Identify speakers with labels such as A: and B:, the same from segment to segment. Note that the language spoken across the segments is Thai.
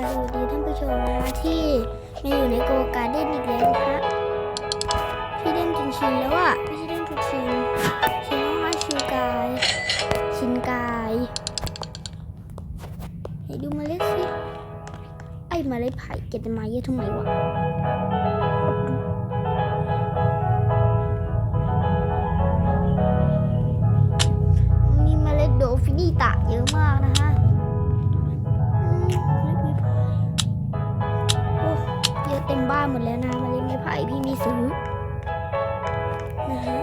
A: ค่ะสวัสดีท่านผู้ชมนะที่มาอยู่ในโกการ์เด้นอีกแล้วนะคะพี่เล่นจนชินแล้วอะไม่ใช่เล่นจนชินชินว่าชินกายชินกายไหนดูเมาเล็ดสิไอ้เมาเล็ดไผ่เกตมาเยอะทำไมวะมีเมล็ดโดฟินิตะเยอะมากนะคะ เต็มบ้านหมดแล้วนะเล็ดไม้ไผ่พี่มีซื้อนะฮะ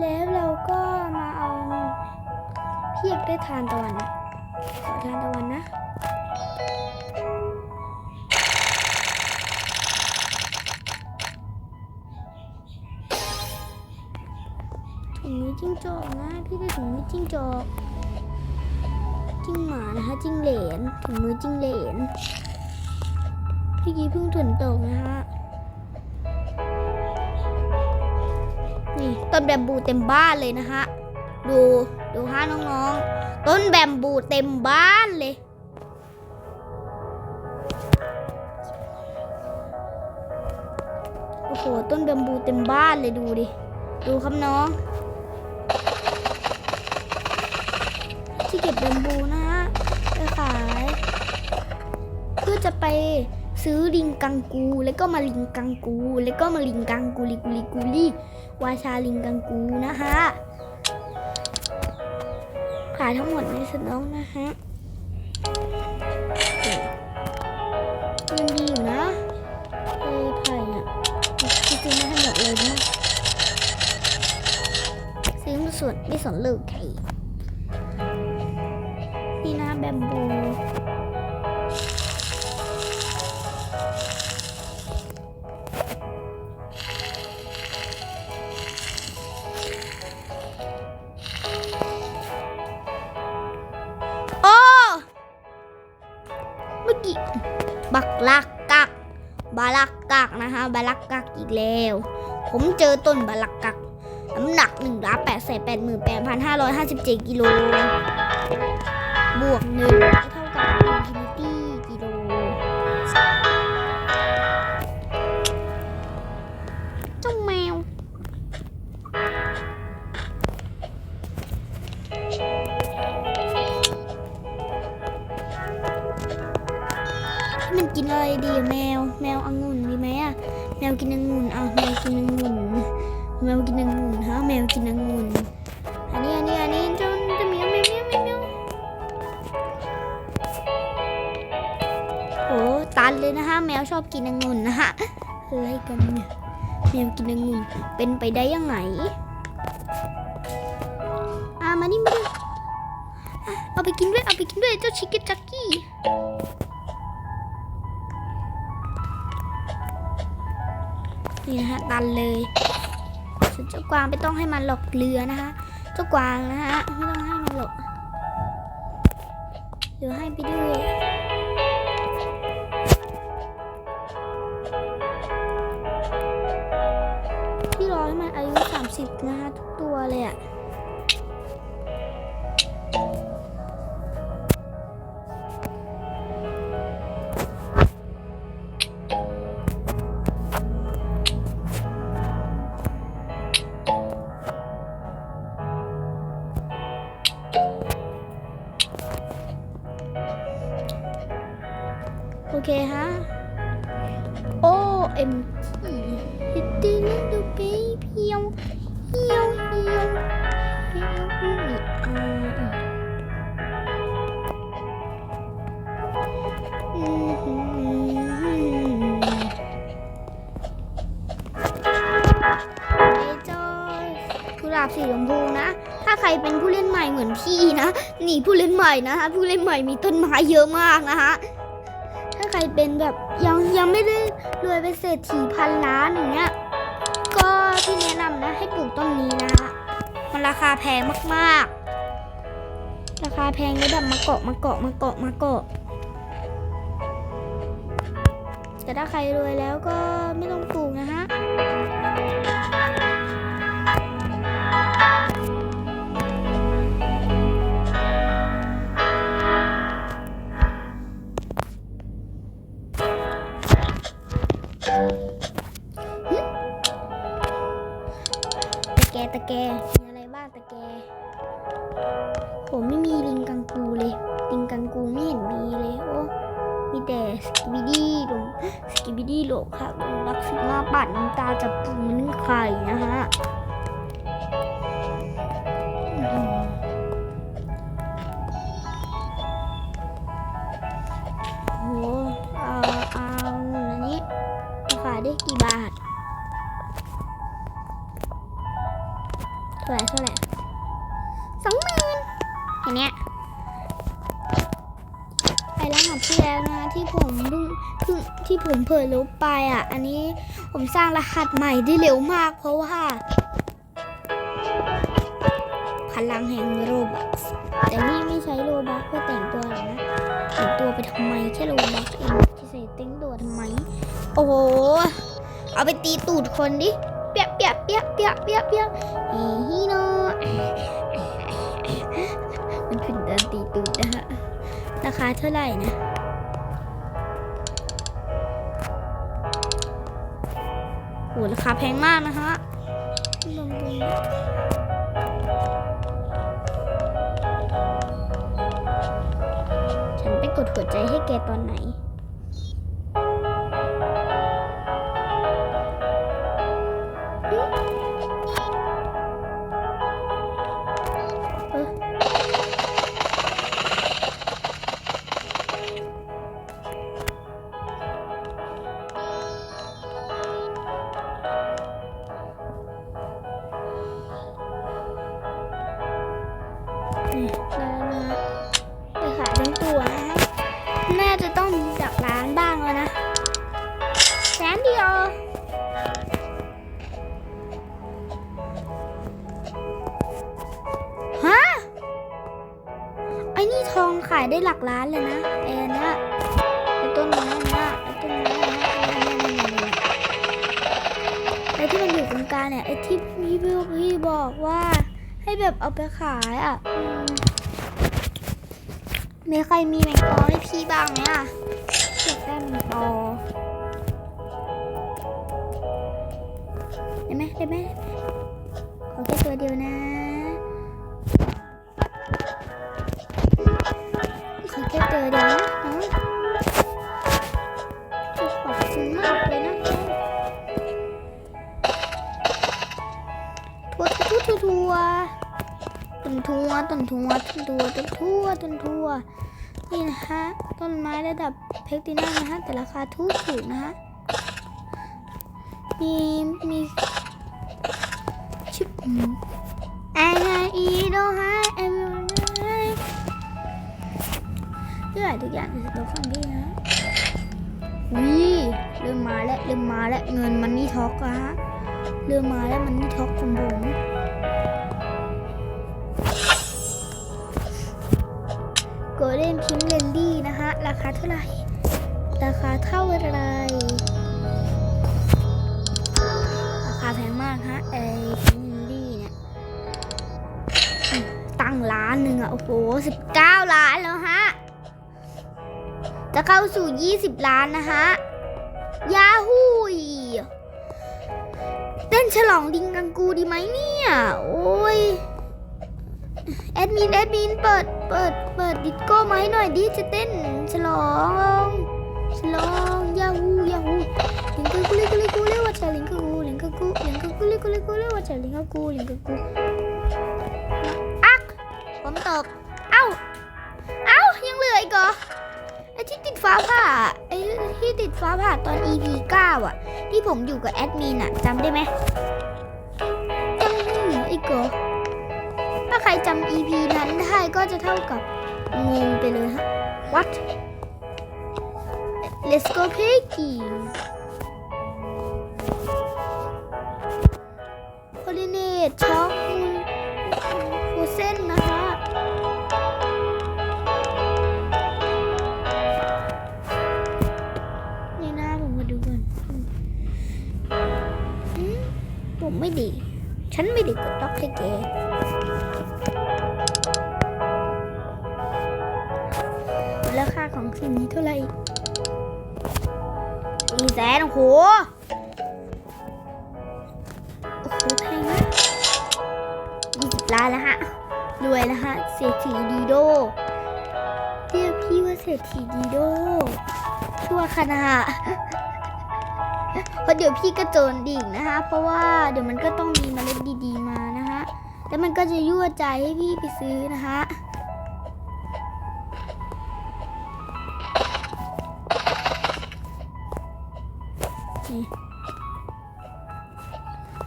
A: แล้วเราก็มาเอาพี่อยากได้ทานตะวันนะขอทานตะวันนะถุงมือจิ้งจอกนะพี่ได้ถุงมือจิ้งจอกจิ้งหมานะคะจิ้งเหลนถุงมือจิ้งเหลน พี่กี้เพิ่งถุนตกนะฮะ นี่ต้นแบมบูเต็มบ้านเลยนะฮะ ดูดูฮะน้องๆ ต้นแบมบูเต็มบ้านเลย โอ้โห ต้นแบมบูเต็มบ้านเลยดูดิ ดูครับน้อง ที่เก็บแบมบูนะฮะไปขาย เพื่อจะไป ซื้อลิงกังกู แล้วก็มาลิงกังกู แล้วก็มาลิงกังกูลิกูลิกูลี่วาชาลิงกังกูนะฮะขายทั้งหมดในสนองนะฮะมันดีอยู่นะเอ้ไผ่น่ะจริงๆไม่ให้งหมดเลยนะซื้อมาส่วนไม่สนเลิกใครนี่นะแบมบู แล้ว ผมเจอต้นบาลักกักน้ำหนัก1ล้าน8แสน8หมื่น8พัน557กิโล บวกหนึ่ง นองุ่นเป็นไปได้ยังไงอะมานี่มาดิเอาไปกินด้วย เอาไปกินด้วยเจ้าชิคกี้จักกี้นี่นะฮะตันเลยส่วนเจ้ากวางไม่ต้องให้มันหลอกเรือนะคะเจ้ากวางนะฮะไม่ต้องให้มันหลอกเดี๋ยวให้ไปด้วย ยุ30นะคะทุกตัวเลยอะ กุหลาบสีชมพูนะ ถ้าใครเป็นผู้เล่นใหม่เหมือนพี่นะนี่ผู้เล่นใหม่นะคะผู้เล่นใหม่มีต้นไม้เยอะมากนะคะถ้าใครเป็นแบบยังยังไม่ได้รวยเป็นเศรษฐีพันล้านอย่างเงี้ยก็พี่แนะนำนะให้ปลูกต้นนี้นะฮะมันราคาแพงมากๆ ราคาแพงเลยแบบมาเกาะมาเกาะมาเกาะมาเกาะแต่ถ้าใครรวยแล้วก็ไม่ต้องปลูกนะฮะ ท่าไหร่เท่าไหร่สองหมื่นอันเนี้ยไปรหัสที่แล้วนะที่ผมเพิ่งเพิ่งที่ผมเผยลบไปอะ อันนี้ผมสร้างรหัสใหม่ได้เร็วมาก เพราะว่า พลังแห่งโรบักแต่นี่ไม่ใช้โรบักเพื่อแต่งตัวหรอกนะแต่งตัวไปทำไมแค่โรบักเองจะใส่แต่งตัวทำไม โอ้โห เอาไปตีตูดคนดิ ยกเปียกเปียกเปียกเปียกเปียฮ้ฮีโนมันขึ้นเดินตีตูดนะฮะราคาเท่าไหร่นะโหราคาแพงมากนะฮะฉันไปกดหัวใจให้แกตอนไหน ได้หลักล้านเลยนะไอ้อันเนี้ยไอ้ต้นไม้อันเนี้ยไอ้ต้นไม้อันเนี้ยไอ้อันนี้นี่ยเนี่ยเนี่ยไอที่มันอยู่ตรงกลางเนี่ยไอ้ที่พี่พี่พี่บอกว่าให้แบบเอาไปขายอะมมีใครมีแมงปอให้พี่บ้างไหมอะอยากได้แมงปอได้ไหมได้ไหมขอแค่ตัวเดียวนะ ขอแค่ตัวเดียวนะอ๋อขอบคุณมากเลยนะทัวทัวทัวทัวต้นทัวต้นทัวต้นทัวต้นทัวต้นทัวนี่นะฮะต้นไม้ระดับเพกตินัมนะฮะแต่ราคาถูกถูกนะฮะมีมีชิบ เพื่ทุกอย่างคือตัวของพี่นะวิเริ่มมาแล้วเริ่มมาแล้วเงินมันนี่ท็อกอะฮะเริ่มมาแล้วมันนี่ท็อกของผมโกลเด้นพิมเลนดี้นะฮะราคาเท่าไหร่ ราคาเท่าไหรราคาแพงมากฮะไอพิมเลนดี้เนี่ยตั้งล้านหนึ่งอะโอ้โหสิบเก้า จะเข้าสู่ 20 ล้านนะฮะยาฮูยเต้นฉลองดิงกังกูดีไหมเนี่ย โอ้ยแอดมินแอดมินเปิดเปิดเปิดดิสโก้มาให้หน่อยดิจะเต้นฉลองฉลองยาฮูยาฮูลิงกังกูลิงกังกูเรียกว่าจะลิงกังกูลิงกังกูลิงกังกูลิงกังกูเรียกว่าจะลิงกังกูลิงกังกูอักผมตกเอ้า ฟ้าผ่าไอ้ที่ติดฟ้าผ่าตอน EP 9อะ ที่ผมอยู่กับแอดมินอะจำได้ไหมยังเหลืออีกเหรอถ้าใครจำ EP นั้นได้ก็จะเท่ากับงงไปเลยฮะ What Let's go Peggy โไม่ได้กดล็อกให้แกราคาของสิ่งนี้เท่าไหร่สี่แสนโอ้โหโอ้โหแพงนะยี่สิบล้านแล้วฮะรวยแล้วฮะเศรษฐีดีโดเรียกพี่ว่าเศรษฐีดีโดชั่วขณะ เพราะเดี๋ยวพี่ก็โจรดิ่งนะคะ เพราะว่าเดี๋ยวมันก็ต้องมีเมล็ดดีๆมานะคะแล้วมันก็จะยั่วใจให้พี่ไปซื้อนะคะนี่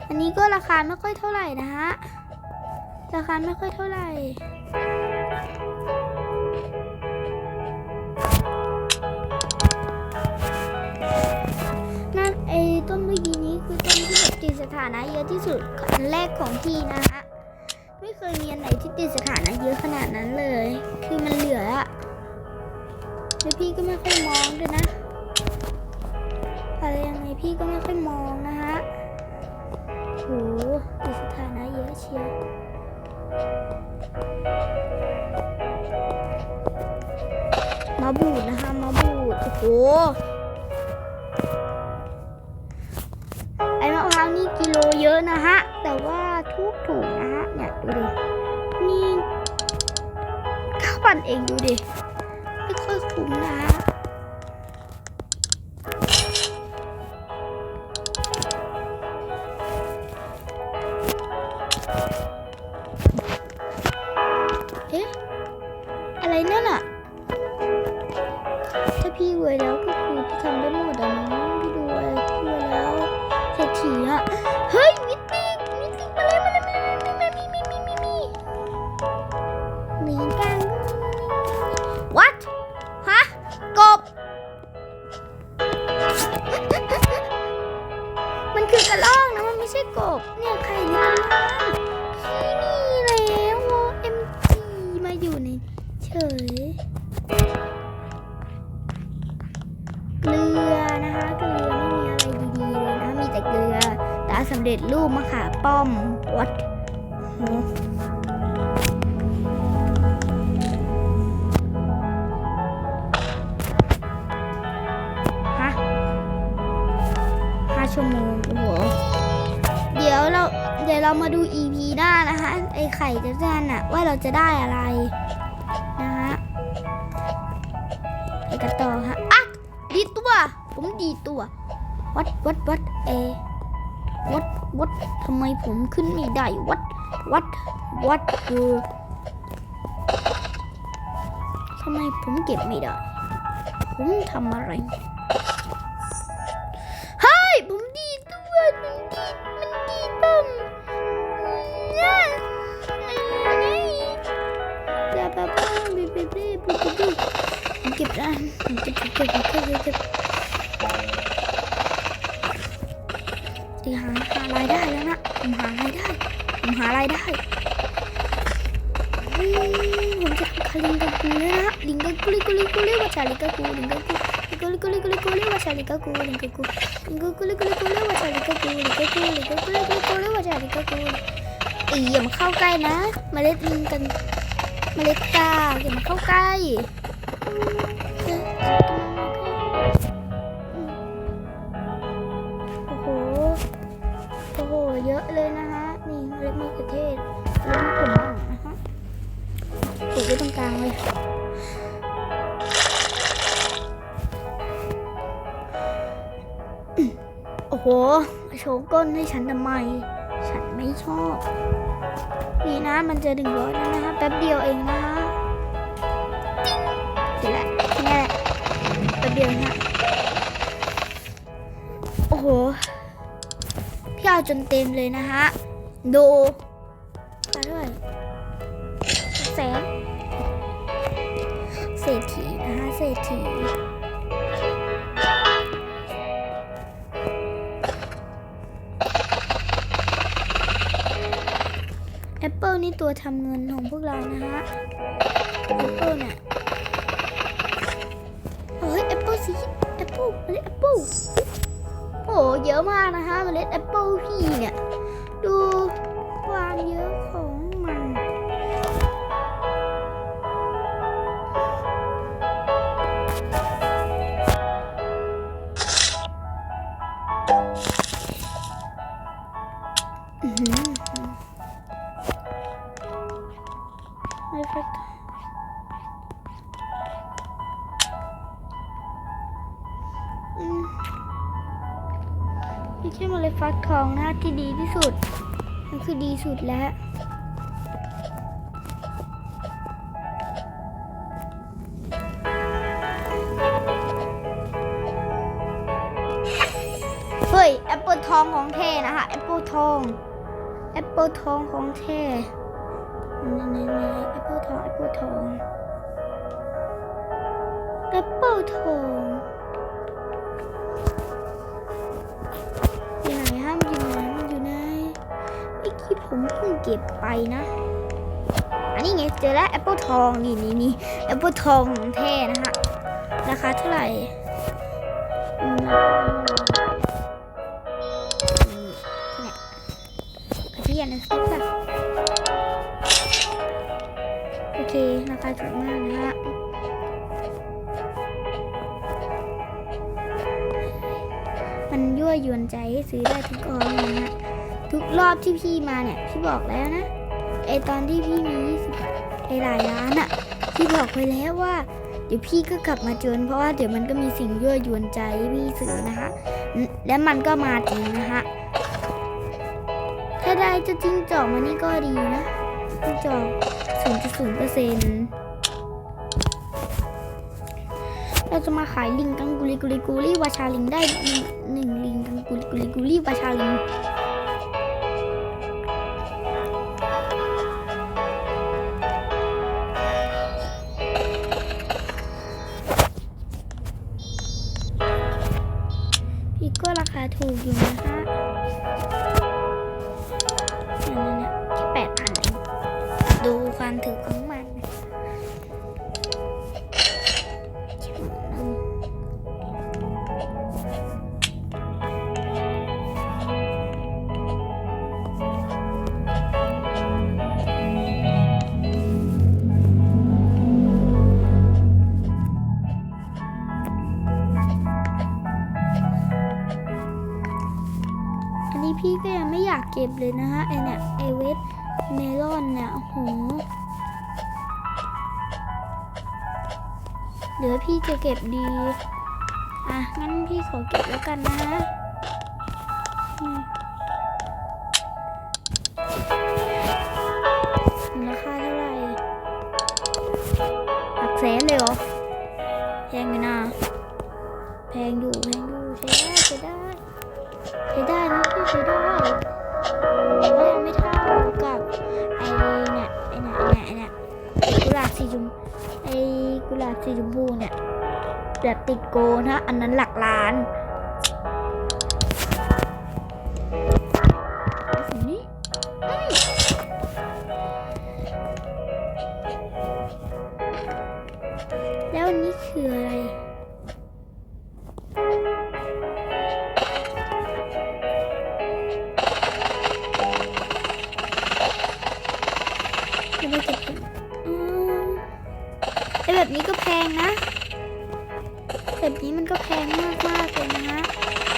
A: อันนี้ก็ราคาไม่ค่อยเท่าไหร่นะฮะ ราคาไม่ค่อยเท่าไหร่ ติดสถานะเยอะที่สุดอันแรกของพี่นะฮะไม่เคยมีอันไหนที่ติดสถานะเยอะขนาดนั้นเลย คือมันเหลืออะแล้วพี่ก็ไม่ค่อยมองด้วยนะอะไรยังไงพี่ก็ไม่ค่อยมองนะฮะโหติดสถานะเยอะเชียวมาบูดนะคะมาบูดโอ้โห นะฮะ แต่ว่าทุกถุงนะฮะ เนี่ย ดูดิ นี่ข้าวปั่นเองดูดิ ไม่ค่อยคุ้มนะฮะ ชั่วโมงโอ้โหเดี๋ยวเราเดี๋ยวเรามาดู EP หน้านะคะ ไอไข่จะจนอะว่าเราจะได้อะไรนะฮะไปกันต่อฮะอะดีตัว ผมดีตัววัดวัดวัดเอวัดวัดทำไมผมขึ้นไม่ได้วัดวัดวัดเออทำไมผมเก็บไม่ได้ ผมทำอะไร ก็บได้ผมเก็บเก็บเก็บเก็บเก็บดีหาหารายได้แล้วนะผมหารายได้ผมหารายได้ผมจะทำคาลิงกากูแล้วนะลิงกากูลิกุลิกุลิว่าชาลิกากูลิงกากูลิกุลิกุลิกุลิกุลิว่าชาลิกากูลิงกากูลิงกากูลิกุลิกุลิว่าชาลิกากูลิงกากูลิงกากูลิกุลิกุลิว่าชาลิกากูอีอย่ามาเข้าใกล้นะ เมล็ดลิงกัน เมล็ดกาอย่ามาเข้าใกล้ มาโชว์ก้นให้ฉันทำไม ฉันไม่ชอบ นี่นะมันจะดึงร้อยแล้วนะฮะแป๊บเดียวเองนะฮะเสร็จแล้วนี้แหละแป๊บเดียวเองฮะโอ้โหพี่เอาจนเต็มเลยนะฮะดูไปด้วยแสนเศรษฐีนะฮะเศรษฐี แอปเปิลนี่ตัวทำเงินของพวกเรานะฮะแอปเปิลเนี่ยเฮ้ยแอปเปิลสีแอปเปิลเมล็ดแอปเปิลโอ้เยอะมากนะฮะเมล็ดแอปเปิลพี่เนี่ย ฟักทองนะที่ดีที่สุด มันคือดีสุดแล้วเฮ้ยแอปเปิลทองของเท่นะคะแอปเปิลทองแอปเปิลทองของเท่นี่นี่นี่แอปเปิลทองแอปเปิลทองแอปเปิลทอง ผมเพิ่งเก็บไปนะ อันนี้ไงเจอแล้วแอปเปิลทองนี่นี่นี่แอปเปิลทองของเท่นะฮะราคาเท่าไหร่เนี่ยกระเทียมนะสติ๊กอะโอเคราคาถูกมากนะฮะมันยั่วยวนใจให้ซื้อได้ทุกกองเลยนะฮะ ทุกรอบที่พี่มาเนี่ยพี่บอกแล้วนะไอตอนที่พี่มี20ไอหลายร้านอะพี่บอกไปแล้วว่า เดี๋ยวพี่ก็กลับมาจนเพราะว่าเดี๋ยวมันก็มีสิ่งยั่วยวนใจพี่ซื้อนะคะ และมันก็มาจริงนะคะถ้าได้จะจิ้งจอกมานี่ก็ดีนะจิ้งจอก0.0เปอร์เซ็นต์เราจะมาขายลิงกังกุลิกุลิกุลิวาชาลิงได้หนึ่งลิงกังกุลิกุลิกุลิวาชาลิง พี่ก็ยังไม่อยากเก็บเลยนะฮะไอเนี่ยไอเวทเมลอนเนี่ยโหเดี๋ยวพี่จะเก็บดี อะ งั้นพี่ขอเก็บแล้วกันนะฮะราคาเท่าไหร่หลักแสนเลยเหรอ แพงอยู่นะ แพงอยู่ แพงอยู่ แต่ว่ายังไม่เท่ากับไอเนี่ยไอเนี่ยไอเนี่ยไอเนี่ยกุหลาบสีชมไอกุหลาบสีชมพูเนี่ยแบบติดโกนะ อันนั้นหลักล้าน นี้มันก็แพงมากมากๆเลยนะ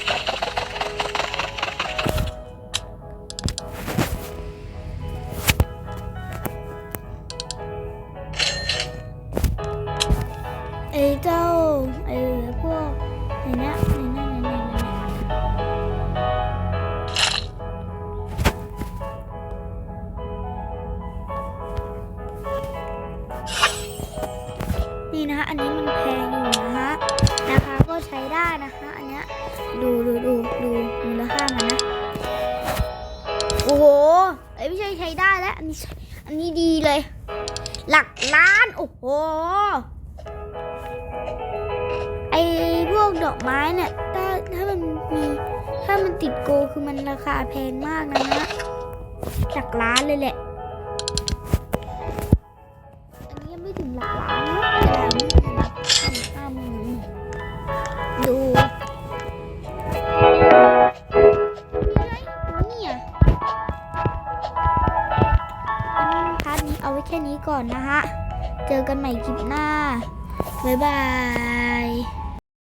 A: ได้แล้วอันนี้อันนี้ดีเลย หลักล้านโอ้โหไอพวกดอกไม้เนี่ยถ้าถ้ามันมีถ้ามันติดโกคือมันราคาแพงมากนะฮะหลักล้านเลยแหละ ก่อนนะฮะ เจอกันใหม่คลิปหน้า บ๊ายบาย